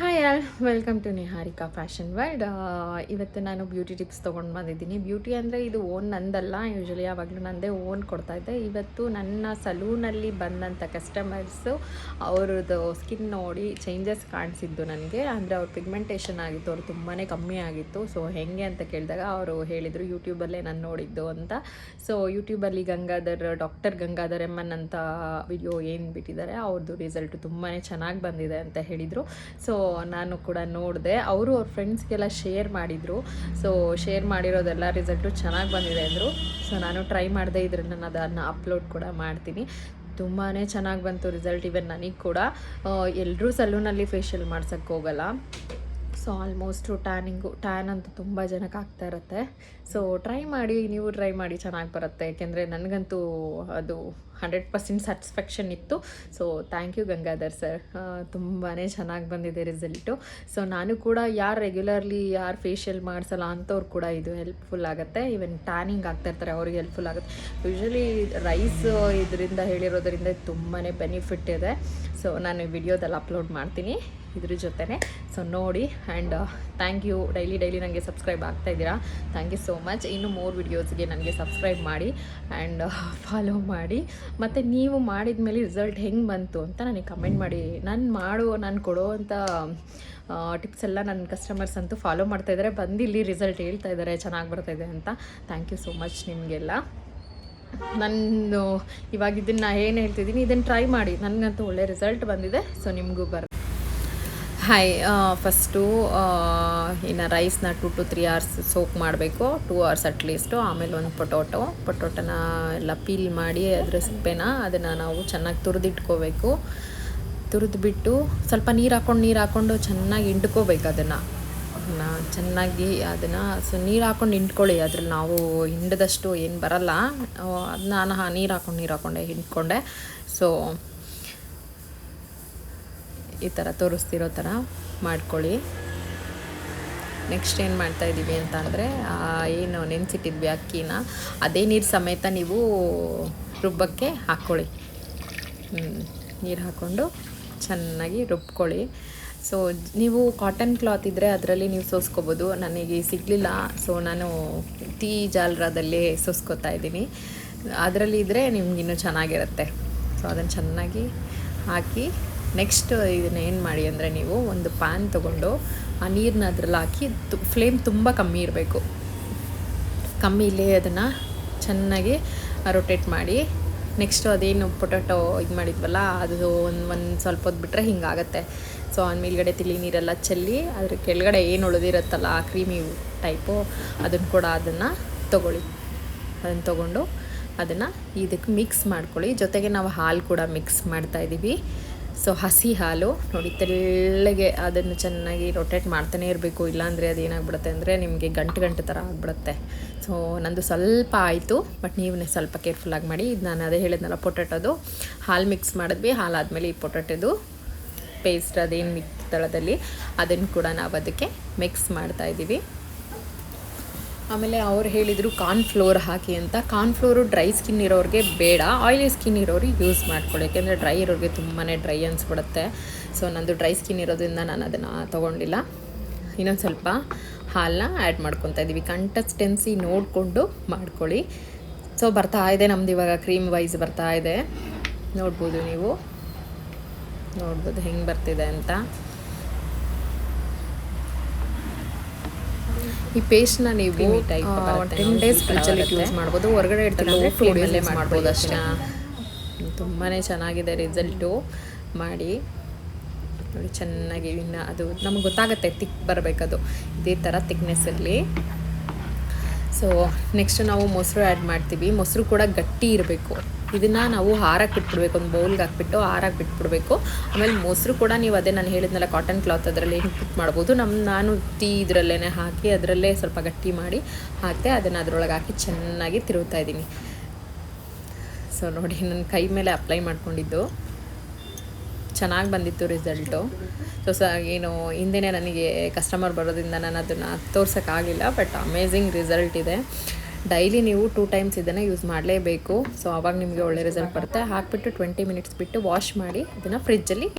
Hi all welcome to Niharika fashion world ಇವತ್ತು ನಾನು beauty tips ತೊಗೊಂಡು ಬಂದಿದ್ದೀನಿ. ಬ್ಯೂಟಿ ಅಂದರೆ ಇದು ಓನ್ ನಂದಲ್ಲ ಯೂಶ್ವಲಿ ಯಾವಾಗಲೂ ನಂದೇ ಓನ್ ಕೊಡ್ತಾ ಇದ್ದೆ. ಇವತ್ತು ನನ್ನ ಸಲೂನಲ್ಲಿ ಬಂದಂಥ ಕಸ್ಟಮರ್ಸು ಅವ್ರದ್ದು ಸ್ಕಿನ್ ನೋಡಿ ಚೇಂಜಸ್ ಕಾಣಿಸಿದ್ದು ನನಗೆ. ಅಂದರೆ ಅವ್ರ ಪಿಗ್ಮೆಂಟೇಷನ್ ಆಗಿತ್ತು, ಅವ್ರು ತುಂಬಾ ಕಮ್ಮಿ ಆಗಿತ್ತು. ಸೊ ಹೆಂಗೆ ಅಂತ ಕೇಳಿದಾಗ ಅವರು ಹೇಳಿದರು ಯೂಟ್ಯೂಬಲ್ಲೇ ನಾನು ನೋಡಿದ್ದು ಅಂತ. ಸೊ ಯೂಟ್ಯೂಬಲ್ಲಿ ಗಂಗಾಧರ್ ಡಾಕ್ಟರ್ ಗಂಗಾಧರ್ ಎಮ್ಮನ್ ಅಂತ ವಿಡಿಯೋ ಏನು ಬಿಟ್ಟಿದ್ದಾರೆ ಅವ್ರದ್ದು ರಿಸಲ್ಟ್ ತುಂಬಾ ಚೆನ್ನಾಗಿ ಬಂದಿದೆ ಅಂತ ಹೇಳಿದರು. ಸೊ ನಾನು ಕೂಡ ನೋಡಿದೆ. ಅವರು ಅವ್ರ ಫ್ರೆಂಡ್ಸ್ಗೆಲ್ಲ ಶೇರ್ ಮಾಡಿದರು. ಸೊ ಶೇರ್ ಮಾಡಿರೋದೆಲ್ಲ ರಿಸಲ್ಟು ಚೆನ್ನಾಗಿ ಬಂದಿದೆ ಅಂದರು. ಸೊ ನಾನು ಟ್ರೈ ಮಾಡಿದೆ ಇದ್ರನ್ನ ನಾನು ಅದನ್ನು ಅಪ್ಲೋಡ್ ಕೂಡ ಮಾಡ್ತೀನಿ. ತುಂಬಾ ಚೆನ್ನಾಗಿ ಬಂತು ರಿಸಲ್ಟ್ ಇವನ್ ನನಗೆ ಕೂಡ. ಎಲ್ಲರೂ ಸಲೂನಲ್ಲಿ ಫೇಶಿಯಲ್ ಮಾಡ್ಸೋಕ್ಕೆ ಹೋಗಲ್ಲ. ಸೊ ಆಲ್ಮೋಸ್ಟು ಟ್ಯಾನಿಂಗು ಟ್ಯಾನ್ ಅಂತೂ ತುಂಬ ಜನಕ್ಕೆ ಆಗ್ತಾ ಇರುತ್ತೆ. ಸೊ ಟ್ರೈ ಮಾಡಿ, ನೀವು ಟ್ರೈ ಮಾಡಿ ಚೆನ್ನಾಗಿ ಬರುತ್ತೆ. ಯಾಕೆಂದರೆ ನನಗಂತೂ ಅದು ಹಂಡ್ರೆಡ್ ಪರ್ಸೆಂಟ್ ಸ್ಯಾಟಿಸ್ಫ್ಯಾಕ್ಷನ್ ಇತ್ತು. So thank you Gangadhar sir ತುಂಬಾ ಚೆನ್ನಾಗಿ ಬಂದಿದೆ ರಿಸಲ್ಟು ಸೊ ನಾನು ಕೂಡ ಯಾರು ರೆಗ್ಯುಲರ್ಲಿ ಯಾರು ಫೇಶಿಯಲ್ ಮಾಡಿಸಲ್ಲ ಅಂಥವ್ರು ಕೂಡ ಇದು ಹೆಲ್ಪ್ಫುಲ್ ಆಗುತ್ತೆ. ಈವನ್ ಟ್ಯಾನಿಂಗ್ ಆಗ್ತಾ ಇರ್ತಾರೆ, ಅವ್ರಿಗೆ ಹೆಲ್ಪ್ಫುಲ್ ಆಗುತ್ತೆ. ಯೂಶ್ವಲಿ ರೈಸ್ ಇದರಿಂದ ಹೇಳಿರೋದರಿಂದ ತುಂಬಾ ಬೆನಿಫಿಟ್ ಇದೆ. ಸೊ ನಾನು ವಿಡಿಯೋದಲ್ಲಿ ಅಪ್ಲೋಡ್ ಮಾಡ್ತೀನಿ ಇದ್ರ ಜೊತೆನೆ. ಸೊ ನೋಡಿ and thank you daily daily ನನಗೆ ಸಬ್ಸ್ಕ್ರೈಬ್ ಆಗ್ತಾ ಇದ್ದೀರಾ? ಥ್ಯಾಂಕ್ ಯು ಸೋ ಮಚ್ ಇನ್ನು ಮೋರ್ ವಿಡಿಯೋಸ್ಗೆ ನನಗೆ ಸಬ್ಸ್ಕ್ರೈಬ್ ಮಾಡಿ ಆ್ಯಂಡ್ ಫಾಲೋ ಮಾಡಿ. ಮತ್ತು ನೀವು ಮಾಡಿದ ಮೇಲೆ ರಿಸಲ್ಟ್ ಹೆಂಗೆ ಬಂತು ಅಂತ ನನಗೆ ಕಮೆಂಟ್ ಮಾಡಿ. ನಾನು ಮಾಡೋ, ನಾನು ಕೊಡೋ ಅಂಥ ಟಿಪ್ಸ್ ಎಲ್ಲ ನನ್ನ ಕಸ್ಟಮರ್ಸ್ ಅಂತೂ ಫಾಲೋ ಮಾಡ್ತಾ ಇದ್ದಾರೆ ಬಂದು ಇಲ್ಲಿ ರಿಸಲ್ಟ್ ಹೇಳ್ತಾ ಇದ್ದಾರೆ ಚೆನ್ನಾಗಿ ಬರ್ತಾಯಿದೆ ಅಂತ. ಥ್ಯಾಂಕ್ ಯು ಸೋ ಮಚ್ ನಿಮಗೆಲ್ಲ. ನಾನು ಇವಾಗ ಇದನ್ನು ಏನು ಹೇಳ್ತಿದ್ದೀನಿ ಇದನ್ನು ಟ್ರೈ ಮಾಡಿ. ನನಗಂತೂ ಒಳ್ಳೆ ರಿಸಲ್ಟ್ ಬಂದಿದೆ ಸೊ ನಿಮಗೂ ಬರ ಹಾಯ್ ಫಸ್ಟು ಇನ್ನು ರೈಸ್ನ two to three hours soak ಮಾಡಬೇಕು. ಟೂ ಅವರ್ಸ್ ಅಟ್ಲೀಸ್ಟು ಆಮೇಲೆ ಒಂದು ಪೊಟೊಟೊ. ಪೊಟೊಟೊನ ಎಲ್ಲ ಪೀಲ್ ಮಾಡಿ ಅದರ ಸಿಪ್ಪೆನ ಅದನ್ನು ನಾವು ಚೆನ್ನಾಗಿ ತುರಿದಿಟ್ಕೋಬೇಕು. ತುರಿದ್ಬಿಟ್ಟು ಸ್ವಲ್ಪ ನೀರು ಹಾಕ್ಕೊಂಡು ನೀರು ಹಾಕ್ಕೊಂಡು ಚೆನ್ನಾಗಿ ಹಿಂಡ್ಕೋಬೇಕು ಅದನ್ನು. ಚೆನ್ನಾಗಿ ಅದನ್ನು ಸೊ ನೀರು ಹಾಕೊಂಡು ಹಿಂಡ್ಕೊಳ್ಳಿ. ಅದ್ರಲ್ಲಿ ನಾವು ಹಿಂಡದಷ್ಟು ಏನು ಬರಲ್ಲ. ಅದನ್ನ ನಾನು ನೀರು ಹಾಕೊಂಡು, ನೀರು ಹಾಕೊಂಡೆ, ಹಿಂಡ್ಕೊಂಡೆ. ಸೊ ಈ ಥರ ತೋರಿಸ್ತಿರೋ ಥರ ಮಾಡ್ಕೊಳ್ಳಿ. ನೆಕ್ಸ್ಟ್ ಏನು ಮಾಡ್ತಾ ಇದ್ದೀವಿ ಅಂತ ಅಂದರೆ ಏನು ನೆನೆಸಿಟ್ಟಿದ್ವಿ ಅಕ್ಕಿನ. ಅದೇ ನೀರು ಸಮೇತ ನೀವು ರುಬ್ಬಕ್ಕೆ ಹಾಕ್ಕೊಳ್ಳಿ ನೀರು ಹಾಕ್ಕೊಂಡು ಚೆನ್ನಾಗಿ ರುಬ್ಕೊಳ್ಳಿ. ಸೊ ನೀವು ಕಾಟನ್ ಕ್ಲಾತ್ ಇದ್ದರೆ ಅದರಲ್ಲಿ ನೀವು ಸೋಸ್ಕೋಬೋದು. ನನಗೆ ಸಿಗಲಿಲ್ಲ. ಸೊ ನಾನು ಟೀ ಜಾಲರದಲ್ಲಿ ಸೋಸ್ಕೋತಾ ಇದ್ದೀನಿ. ಅದರಲ್ಲಿ ಇದ್ದರೆ ನಿಮ್ಗೆ ಇನ್ನೂ ಚೆನ್ನಾಗಿರುತ್ತೆ. ಸೊ ಅದನ್ನು ಚೆನ್ನಾಗಿ ಹಾಕಿ ನೆಕ್ಸ್ಟ್ ಇದನ್ನ ಏನು ಮಾಡಿ ಅಂದರೆ ನೀವು ಒಂದು ಪ್ಯಾನ್ ತೊಗೊಂಡು ಆ ನೀರನ್ನ ಅದ್ರಲ್ಲಿ ಹಾಕಿ ತು ಫ್ಲೇಮ್ ತುಂಬ ಕಮ್ಮಿ ಇರಬೇಕು. ಕಮ್ಮಿ ಇಲ್ಲೇ ಅದನ್ನು ಚೆನ್ನಾಗಿ ರೊಟೇಟ್ ಮಾಡಿ ನೆಕ್ಸ್ಟು ಅದೇನು ಪೊಟೊಟೊ ಇದು ಮಾಡಿದ್ವಲ್ಲ, ಅದು ಒಂದು ಒಂದು ಸ್ವಲ್ಪ ಹೊತ್ತು ಬಿಟ್ಟರೆ ಹಿಂಗಾಗತ್ತೆ. ಸೊ ಅವ್ನ ಮೇಲ್ಗಡೆ ತಿಳಿ ನೀರೆಲ್ಲ ಚೆಲ್ಲಿ, ಅದ್ರ ಕೆಳಗಡೆ ಏನು ಉಳಿದಿರುತ್ತಲ್ಲ ಆ ಕ್ರೀಮಿ ಟೈಪು ಅದನ್ನು ಕೂಡ ಅದನ್ನು ತೊಗೊಳ್ಳಿ. ಅದನ್ನು ತೊಗೊಂಡು ಅದನ್ನು ಇದಕ್ಕೆ ಮಿಕ್ಸ್ ಮಾಡ್ಕೊಳ್ಳಿ. ಜೊತೆಗೆ ನಾವು ಹಾಲು ಕೂಡ ಮಿಕ್ಸ್ ಮಾಡ್ತಾಯಿದ್ದೀವಿ ಸೊ ಹಸಿ ಹಾಲು, ನೋಡಿ, ತೆಳ್ಳಗೆ ಅದನ್ನು ಚೆನ್ನಾಗಿ ರೊಟೇಟ್ ಮಾಡ್ತಾನೆ ಇರಬೇಕು. ಇಲ್ಲಾಂದರೆ ಅದು ಏನಾಗ್ಬಿಡುತ್ತೆ ಅಂದರೆ ನಿಮಗೆ ಗಂಟು ಗಂಟು ಥರ ಆಗಿಬಿಡುತ್ತೆ. ಸೊ ನಂದು ಸ್ವಲ್ಪ ಆಯಿತು ಬಟ್ ನೀವು ಸ್ವಲ್ಪ ಕೇರ್ಫುಲ್ಲಾಗಿ ಮಾಡಿ. ಇದು ನಾನು ಅದೇ ಹೇಳಿದ್ನಲ್ಲ, ಪೊಟ್ಯಾಟೋದು. ಹಾಲು ಮಿಕ್ಸ್ ಮಾಡಿದ್ವಿ ಹಾಲಾದಮೇಲೆ ಈ ಪೊಟ್ಯಾಟೋದು ಪೇಸ್ಟ್ ಅದೇನು ಮಿಕ್ ತಳದಲ್ಲಿ, ಅದನ್ನು ಕೂಡ ನಾವು ಅದಕ್ಕೆ ಮಿಕ್ಸ್ ಮಾಡ್ತಾಯಿದ್ದೀವಿ ಆಮೇಲೆ ಅವ್ರು ಹೇಳಿದರು ಕಾರ್ನ್ಫ್ಲೋರ್ ಹಾಕಿ ಅಂತ. ಕಾರ್ನ್ ಫ್ಲೋರು ಡ್ರೈ ಸ್ಕಿನ್ ಇರೋರಿಗೆ ಬೇಡ. ಆಯಿಲಿ ಸ್ಕಿನ್ ಇರೋರಿಗೆ ಯೂಸ್ ಮಾಡ್ಕೊಳ್ಳಿ. ಯಾಕೆಂದರೆ ಡ್ರೈ ಇರೋರಿಗೆ ತುಂಬಾ ಡ್ರೈ ಅನಿಸ್ಬಿಡುತ್ತೆ. ಸೊ ನಂದು ಡ್ರೈ ಸ್ಕಿನ್ ಇರೋದ್ರಿಂದ ನಾನು ಅದನ್ನು ತೊಗೊಂಡಿಲ್ಲ. ಇನ್ನೊಂದು ಸ್ವಲ್ಪ ಹಾಲನ್ನ ಆ್ಯಡ್ ಮಾಡ್ಕೊತಾ ಇದ್ದೀವಿ ಕಂಟಸ್ಟೆನ್ಸಿ ನೋಡಿಕೊಂಡು ಮಾಡ್ಕೊಳ್ಳಿ. ಸೊ ಬರ್ತಾ ಇದೆ ನಮ್ದು ಇವಾಗ ಕ್ರೀಮ್ ವೈಸ್ ಬರ್ತಾ ಇದೆ. ನೋಡ್ಬೋದು ನೀವು. ನೋಡ್ಬೋದು ಹೆಂಗೆ ಬರ್ತಿದೆ ಅಂತ. ಈ ಪೇಸ್ಟ್ನ ನೀವು ಟೆನ್ ಡೇಸ್ ಫ್ರಿಜ್ಜಲ್ಲಿ ಯೂಸ್ ಮಾಡ್ಬೋದು. ಹೊರಗಡೆ ಇಡ್ತಾರೆ ಟೂ ಡೇಸಲ್ಲೇ ಮಾಡ್ಬೋದು ಅಷ್ಟೇ. ತುಂಬಾ ಚೆನ್ನಾಗಿದೆ ರಿಸಲ್ಟು ಮಾಡಿ. ನೋಡಿ ಚೆನ್ನಾಗಿ ಇನ್ನು ಅದು ನಮ್ಗೆ ಗೊತ್ತಾಗುತ್ತೆ ತಿಕ್ ಬರಬೇಕದು. ಇದೇ ಥರ ತಿಕ್ನೆಸ್ಸಲ್ಲಿ ಸೊ ನೆಕ್ಸ್ಟ್ ನಾವು ಮೊಸರು ಆ್ಯಡ್ ಮಾಡ್ತೀವಿ. ಮೊಸರು ಕೂಡ ಗಟ್ಟಿ ಇರಬೇಕು. ಇದನ್ನು ನಾವು ಹಾರಕ್ಕೆ ಬಿಟ್ಬಿಡ್ಬೇಕು, ಒಂದು ಬೌಲ್ಗೆ ಹಾಕ್ಬಿಟ್ಟು ಹಾರಕ್ಕೆ ಬಿಟ್ಬಿಡ್ಬೇಕು. ಆಮೇಲೆ ಮೊಸರು ಕೂಡ ನೀವು ಅದೇ ನಾನು ಹೇಳಿದ್ನಲ್ಲ ಕಾಟನ್ ಕ್ಲಾತ್ ಅದರಲ್ಲಿ ಕುಕ್ ಮಾಡ್ಬೋದು. ನಮ್ಮ ನಾನು ಟೀ ಇದರಲ್ಲೇ ಹಾಕಿ ಅದರಲ್ಲೇ ಸ್ವಲ್ಪ ಗಟ್ಟಿ ಮಾಡಿ ಹಾಕಿದೆ ಅದನ್ನು ಅದರೊಳಗೆ ಹಾಕಿ ಚೆನ್ನಾಗಿ ತಿರುಗ್ತಾ ಇದ್ದೀನಿ. ಸೊ ನೋಡಿ ನನ್ನ ಕೈ ಮೇಲೆ ಅಪ್ಲೈ ಮಾಡ್ಕೊಂಡಿದ್ದು. ಚೆನ್ನಾಗಿ ಬಂದಿತ್ತು ರಿಸಲ್ಟು ಸೊ ಸ, ಏನು, ಹಿಂದೆನೇ ನನಗೆ ಕಸ್ಟಮರ್ ಬರೋದ್ರಿಂದ ನಾನು ಅದನ್ನು ತೋರ್ಸೋಕ್ಕಾಗಲಿಲ್ಲ ಬಟ್ ಅಮೇಝಿಂಗ್ ರಿಸಲ್ಟ್ ಇದೆ. ಡೈಲಿ ನೀವು ಟೂ ಟೈಮ್ಸ್ ಇದನ್ನು ಯೂಸ್ ಮಾಡಲೇಬೇಕು. ಸೊ ಆವಾಗ ನಿಮಗೆ ಒಳ್ಳೆ ರಿಸಲ್ಟ್ ಬರುತ್ತೆ. ಹಾಕಿಬಿಟ್ಟು ಟ್ವೆಂಟಿ ಮಿನಿಟ್ಸ್ ಬಿಟ್ಟು ವಾಶ್ ಮಾಡಿ ಅದನ್ನು ಫ್ರಿಜ್ಜಲ್ಲಿ